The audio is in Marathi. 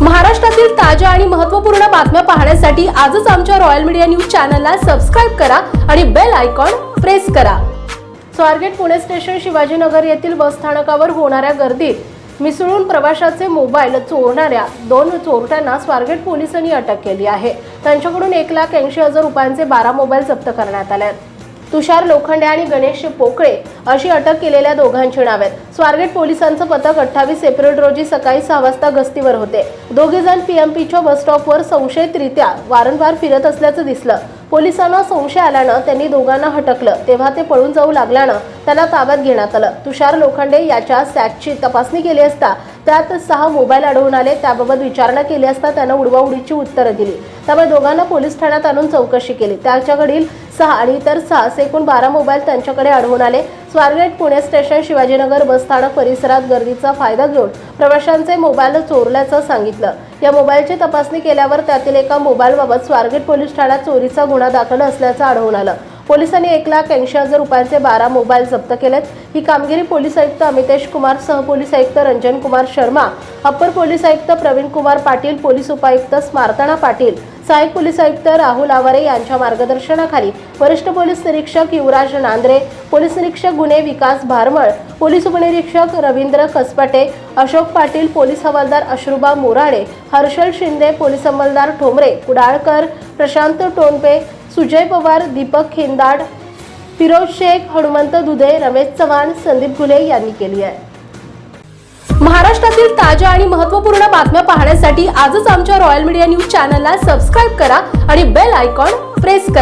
महाराष्ट्रातील ताज्या आणि महत्त्वपूर्ण बातम्या पाहण्यासाठी आजच आमच्या रॉयल मीडिया न्यूज चॅनलला सबस्क्राईब करा आणि बेल आयकॉन प्रेस करा. स्वारगेट पुणे स्टेशन शिवाजीनगर येथील बसस्थानकावर होणाऱ्या गर्दीत मिसळून प्रवाशाचे मोबाईल चोरणाऱ्या दोन चोरट्यांना स्वारगेट पोलिसांनी अटक केली आहे. त्यांच्याकडून एक लाख ऐंशी हजार रुपयांचे बारा मोबाईल जप्त करण्यात आले आहेत. तुषार लोखंडे आणि गणेश पोकळे अशी अटक केलेल्या दोघांची नावे आहेत स्वारगेट पोलिसांचं पथक अठ्ठावीस एप्रिल रोजी सकाळी सहा वाजता गस्तीवर होते. दोघे जण पीएमपीच्या बसस्टॉपवर संशयितरित्या वारंवार फिरत असल्याचं दिसलं. पोलिसांना संशय आल्यानं त्यांनी दोघांना हटकलं. तेव्हा ते पळून जाऊ लागल्यानं त्यांना ताब्यात घेण्यात आलं. तुषार लोखंडे याच्या सॅटची तपासणी केली असता त्यात सहा मोबाईल आढळून आले. त्याबाबत विचारणा केली असता त्यानं उडवाउडीची उत्तरं दिली. त्यामुळे दोघांना पोलीस ठाण्यात आणून चौकशी केली. त्याच्याकडील सहा आणि इतर सहा असे एकूण बारा मोबाईल त्यांच्याकडे आढळून आले. स्वारगेट पुणे स्टेशन शिवाजीनगर बसस्थानक परिसरात गर्दीचा फायदा घेऊन प्रवाशांचे मोबाईल चोरल्याचं सांगितलं. या मोबाईलची तपासणी केल्यावर त्यातील एका मोबाईलबाबत स्वारगेट पोलीस ठाण्यात चोरीचा गुन्हा दाखल असल्याचं आढळून आलं. पोलिसांनी एक लाख ऐंशी हजार रुपयांचे बारा मोबाईल जप्त केलेत. ही कामगिरी पोलीस आयुक्त अमितेश कुमार सहपोलीस आयुक्त रंजन कुमार शर्मा अप्पर पोलीस आयुक्त प्रवीण कुमार पाटील पोलीस उपायुक्त स्मार्तना पाटील सहाय्यक पोलीस आयुक्त राहुल आवारे यांच्या मार्गदर्शनाखाली वरिष्ठ पोलीस निरीक्षक युवराज नांद्रे पोलीस निरीक्षक गुन्हे विकास भारमळ पोलीस उपनिरीक्षक रवींद्र कसपटे अशोक पाटील पोलीस हवालदार अश्रुबा मोराडे हर्षल शिंदे पोलीस अंमलदार ठोंबरे कुडाळकर प्रशांत टोनपे सुजय पवार दीपक खेंदाड फिरोज शेख हनुमंत दुधे रमेश चव्हाण संदीप घुले यांनी केली आहे. महाराष्ट्रातील ताज्या आणि महत्त्वपूर्ण बातम्या पाहण्यासाठी आजच आमच्या रॉयल मीडिया न्यूज चॅनलला सबस्क्राईब करा आणि बेल आयकॉन प्रेस करा.